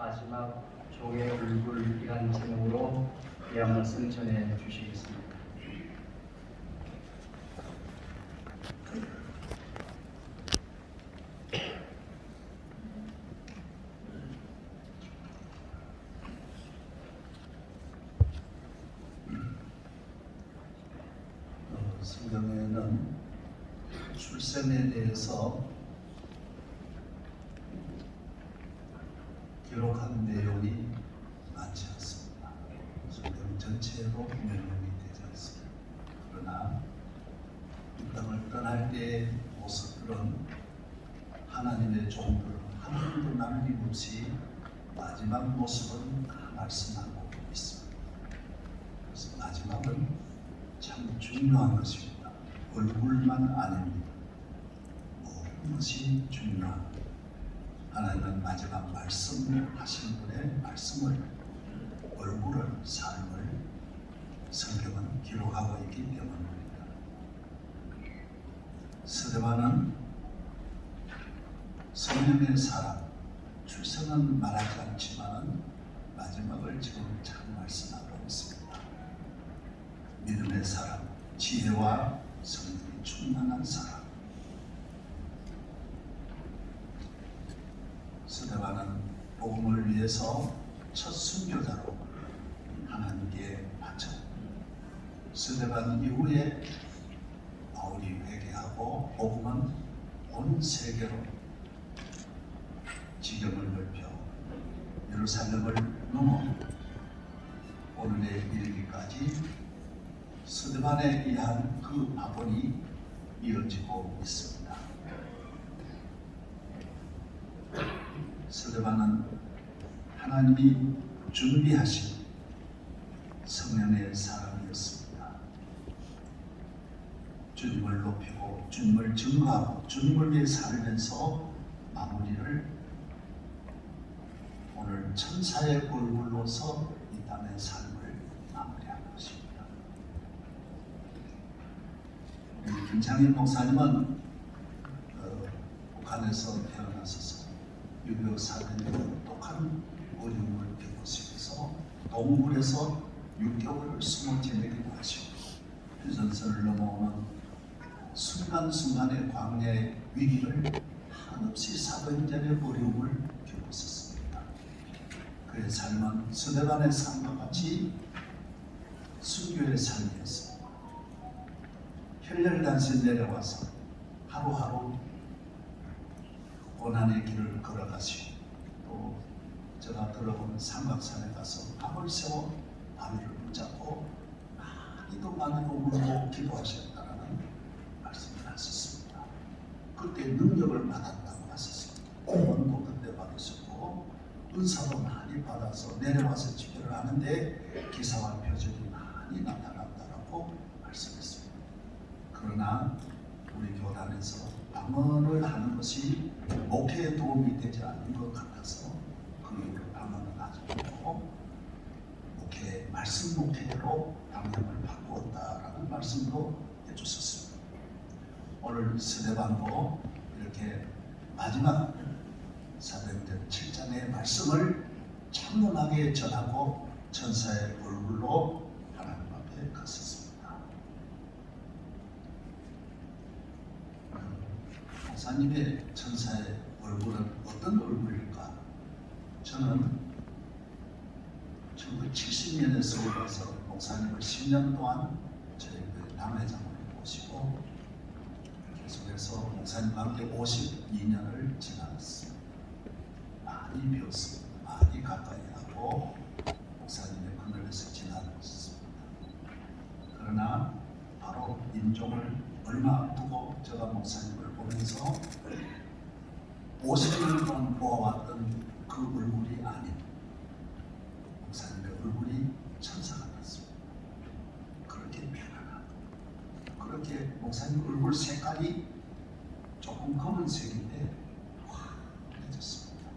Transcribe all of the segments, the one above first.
마지막 종의 얼굴이라는 제목으로 이 말씀 전해 주시겠습니다. 어, 성경에는 출생에 대해서 기록한 내용이 많지 않습니다. 성경 전체로 명령이 되지 않습니다. 그러나 이 땅을 떠날 때의 모습들은 하나님의 종들 한 명도 남김없이 마지막 모습은 다 말씀하고 있습니다. 그래서 마지막은 참 중요한 것입니다. 얼굴만 아닙니다. 모든 것이 중요합니다. 하나님은 마지막 말씀을 하신 분의 말씀을 얼굴을 삶을 성경은 기록하고 있기 때문입니다. 스데반은 성령의 사람, 출생은 말하지 않지만 마지막을 지금 잘 말씀하고 있습니다. 믿음의 사람, 지혜와 성령이 충만한 사람. 스데반은 복음을 위해서 첫 순교자로 하나님께 바쳐. 스데반 이후에 바울이 회개하고 복음은 온 세계로 지경을 넓혀 예루살렘을 넘어 오늘에 이르기까지 스데반에 의한 그 파본이 이어지고 있습니다. 스데반은 하나님이 준비하신 성령의 사람이었습니다. 주님을 높이고 주님을 증거하고 주님을 위해 살면서 마무리를 오늘 천사의 얼굴로서 이 땅의 삶을 마무리한 것입니다. 김창인 목사님은 어, 북한에서 태어나셔 서6.25 사변의 독한 어려움을 겪으시면서 동굴에서 6개월을 숨어 지내기도 하시고 휴전선을 넘어오는 순간순간의 광야의 위기를 한없이 사도행전의 어려움을 겪었었습니다. 그의 삶은 스데반의 삶과 같이 순교의 삶이었습니다. 혈혈단신 내려와서 하루하루 고난의 길을 걸어가시고 또 제가 들어본 삼각산에 가서 밤을 새워 바위를 붙잡고 많이도 많이도 울고 기도하셨다라는 말씀을 하셨습니다. 그때 능력을 받았다고 하셨습니다. 공원도 그때 받으셨고 은사도 많이 받아서 내려와서 집회를 하는데 기사와 표적이 많이 나타났다라고 말씀했습니다. 그러나 우리 교단에서 방언을 하는 것이 목회에 도움이 되지 않는 것 같아서 그 방언을 하지 않고 목회, 말씀 목회로 방향을 바꾸었다라는 말씀도 해주셨습니다. 오늘 스데반도 이렇게 마지막 사도행전 7장의 말씀을 찬론하게 전하고 천사의 얼굴로 하나님 앞에 갔었습니다. 목사님의 천사의 얼굴은 어떤 얼굴일까? 저는 1970년에 서울 가서 목사님을 10년 동안 저희 그 남회장을 모시고 계속해서 목사님과 함께 52년을 지났습니다. 많이 배웠습니다. 많이 가까이 하고 목사님의 그늘에서 지나셨습니다. 그러나 바로 임종을 얼마 앞두고 제가 목사님을 보면서 50년 동안 보아왔던 그 얼굴이 아닌 목사님의 얼굴이 천사 같았습니다. 그렇게 편안하고 그렇게 목사님 얼굴 색깔이 조금 검은색인데 환해졌습니다.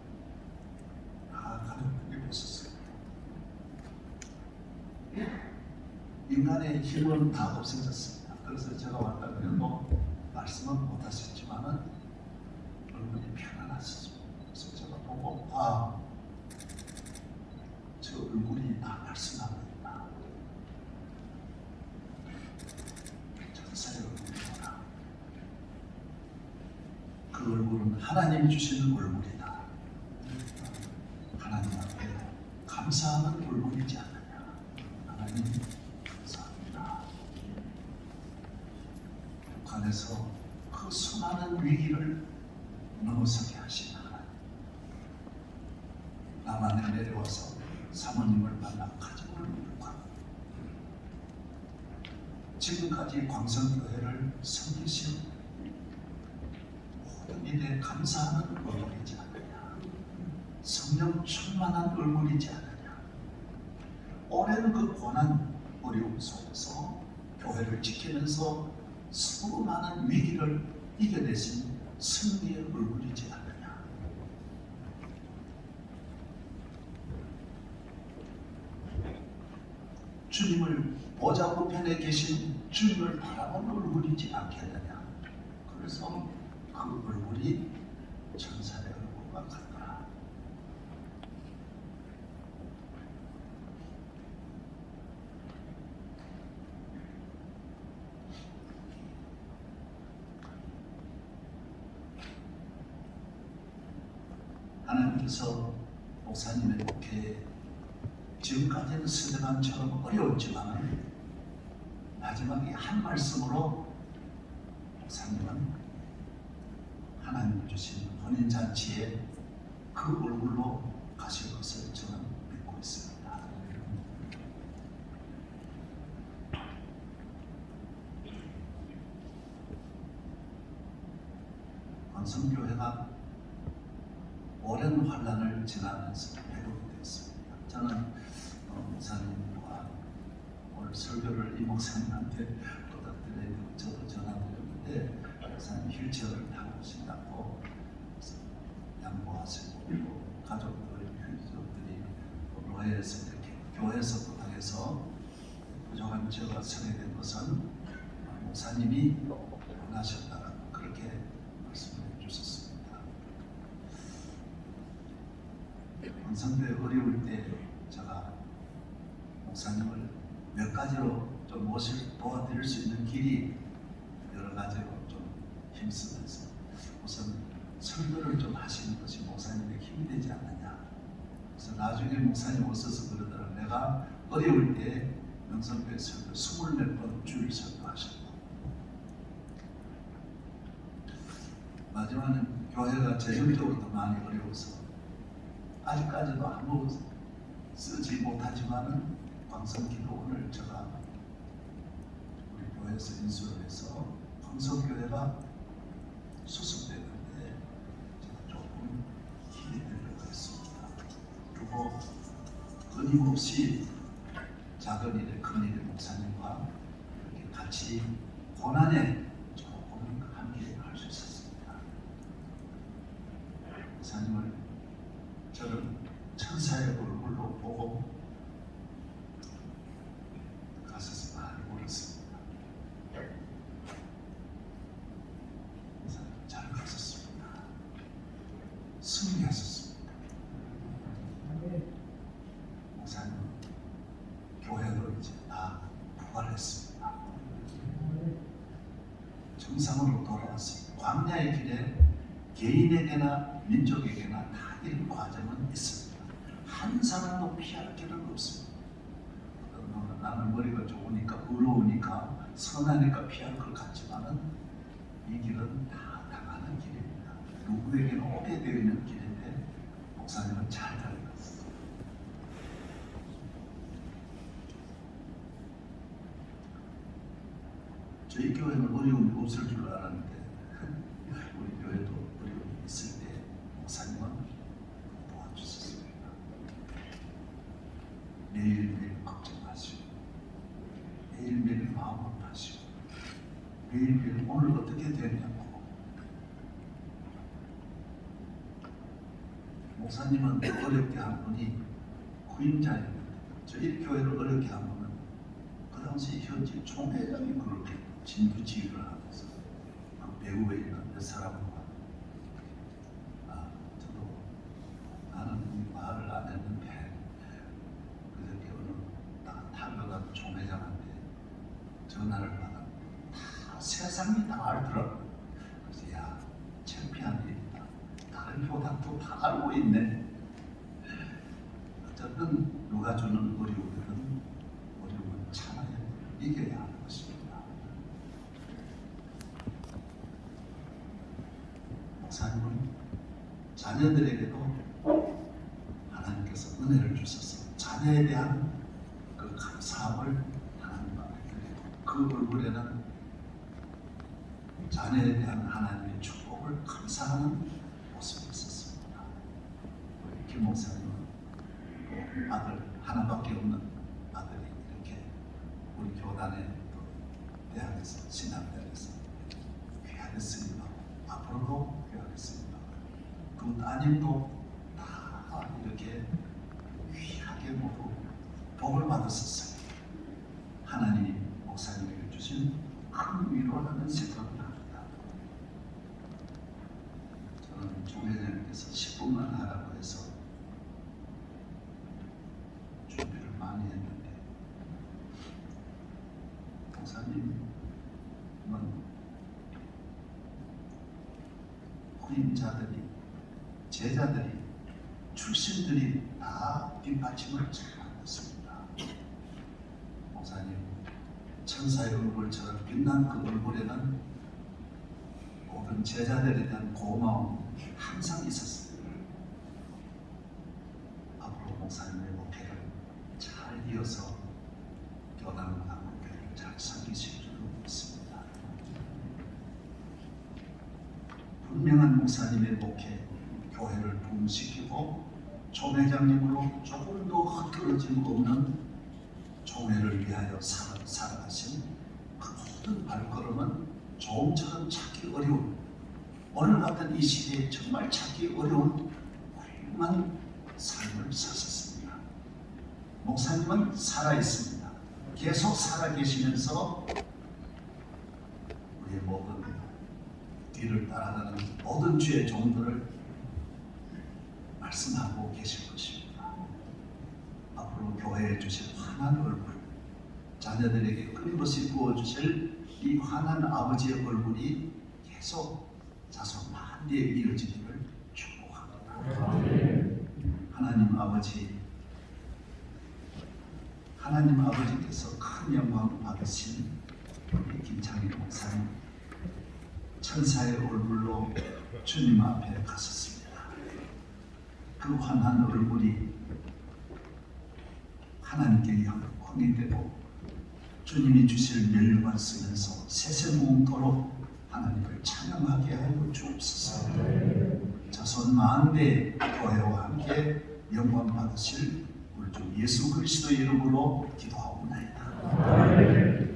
아 가족들이 보셨어요. 인간의 힘은 다 없어졌습니다. 그래서 제가 왔다 그래도 말씀은 못 하셨지만은 얼굴이 편안하셨습니다. 그래서 제가 보고 아 말씀합니다. 천사의 얼굴이구나. 그 얼굴은 하나님이 주시는 얼굴이다. 하나님 앞에 감사하는 얼굴이지. 하나님 감사합니다. 북한에서 그 수많은 위기를 넘어서게 하신 하나님. 남한에 내려와서 사모님을 만나 가정을 이루고 지금까지 광성교회를 섬기신 모든 일에 감사하는 얼굴이지 않느냐 성령 충만한 얼굴이지 않느냐 오랜 그 고난 어려움 속에서 교회를 지키면서 수많은 위기를 이겨내신 승리의 얼굴이지 않느냐? 주님을 보좌 우편에 계신 주님을 바라본 얼굴이지 않겠느냐? 그래서 그 얼굴이 천사의 얼굴과 같더라 하나님께서 목사님의 목회에 지금까지는 스데반처럼 어려웠지만 마지막에 한 말씀으로 목사님은 하나님 주신 혼인 잔치에 그 얼굴로 가실 것을 저는 믿고 있습니다. 광성교회가 오랜 환란을 지나면서 회복되었습니다. 저는 어, 목사님과 오늘 설교를 이 목사님한테 부탁드리고 저도 전화드렸는데 목사님 휠체어를 타고 오신다고 양보하시고 또 가족들, 유족들이 노예에서 이렇게 교회에서 부탁해서 부족한 제가 성회된 것은 목사님이 원하셨다라고 그렇게 말씀해 주셨습니다. 원 성교회 어려울 때 제가 목사님을 몇 가지로 좀 모실 도와드릴 수 있는 길이 여러 가지로 좀 힘쓰면서 우선 설교를 좀 하시는 것이 목사님의 힘이 되지 않느냐. 그래서 나중에 목사님 오셔서 그러더라. 내가 어려울 때 명성교회 설교 24번 주일 설교하셨고 마지막은 교회가 재정적으로 더 많이 어려워서 아직까지도 아무 쓰지 못하지만은 광성 기도원을 제가 우리 교회에서 인수를 해서 광성교회가 수습되는데 제가 조금 되려고 했습니다. 그리고 끊임없이 작은 일에 큰 일에 목사님과 같이 고난에 조금 함께 할 수 있었습니다. 목사님을 저는 천사의 얼굴로 보고 가서 많이 울었습니다. 목사님 잘 가셨습니다. 승리하셨습니다. 목사님 교회로 이제 다 부활했습니다. 정상으로 돌아왔습니다. 광야의 길에 개인에게나 민족에게나 다 이런 과정은 있습니다. 한 사람도 피할 길은 없습니다. 나는 머리가 좋으니까 의로우니까 선하니까 피할 것 같지만은 이 길은 다 당하는 길입니다. 누구에게나 오게 되어 있는 길인데 목사님은 잘 달렸습니다. 저희 교회는 어려움이 없을 줄 알았는데 우리 교회도 어려움이 있을 때 목사님은 도와주셨습니다. 매일매일 걱정하시고 매일매일 마음 아파하시고 매일매일 오늘 어떻게 되냐고 목사님은 어렵게 한 분이 구임자입니다. 저희 교회를 어렵게 한 분은 그 당시 현지 총회장이 그렇게 진두지휘를 하면서 그 배후에 있는 몇 사람과 아, 저도 나는 이 말을 안 했는데 그렇게 어느 총회장한테 전화를 받아 다 세상이 다 알더라고. 그래서 야 창피한 일이다. 다른 교단도 다 알고 있네. 어쨌든 누가 주는 어려움은 어려움은 참아야 이겨야 하는 것입니다. 목사님은 자녀들에게도 하나님께서 은혜를 주셔서 자녀에 대한 그 감사함을 하나님 앞에 드리고 그 얼굴에는 자녀에 대한 하나님의 축복을 감사하는 모습이 있었습니다. 우리 김 목사님은 또 아들 하나밖에 없는 아들이 이렇게 우리 교단의 또 대학에서 신학대학에서 귀하게 쓰임받고 앞으로도 귀하게 쓰임받고 그 따님도 다 이렇게 귀하게 모두 복을 받았었어요. 하나님이 목사님에게 주신 큰 위로라는 생각을 합니다. 저는 총회장님께서 10분만 하라고 해서 준비를 많이 했는데 목사님은 후임자들이 제자들이 출신들이 다 뒷받침을 잘하였습니다. 목사님 천사의 얼굴처럼 빛난 그 얼굴에는 모든 제자들에 대한 고마움 항상 있었습니다. 앞으로 목사님의 목회를 잘 이어서 교단 한국교회를 잘 섬기실 줄 믿습니다. 분명한 목사님의 목회, 교회를 부흥시키고 총회장님으로 조금도 흐트러짐 없는 총회를 위하여 살아, 살아가신 그 모든 발걸음은 조음처럼 찾기 어려운 오늘 같은 이 시대에 정말 찾기 어려운 훌륭한 삶을 사셨습니다. 목사님은 살아있습니다. 계속 살아계시면서 우리의 모든 뒤를 따라가는 모든 주의 종들을 말씀하고 계실 것입니다. 앞으로 교회에 주실 환한 얼굴, 자녀들에게 끊임없이 부어주실 이 환한 아버지의 얼굴이 계속 자손 만대에 이어지기를 축복합니다. 하나님 아버지, 하나님 아버지께서 큰 영광 받으신 김창희 목사님, 천사의 얼굴로 주님 앞에 가셨습니다. 그 환한 얼굴이 하나님께 영광이 되고 주님이 주실 멸류관 쓰면서 세세무음토록 하나님을 찬양하게 하여 주옵소서. 자손 만대 교회와 함께 영광 받으실 우리 주 예수 그리스도의 이름으로 기도하옵나이다.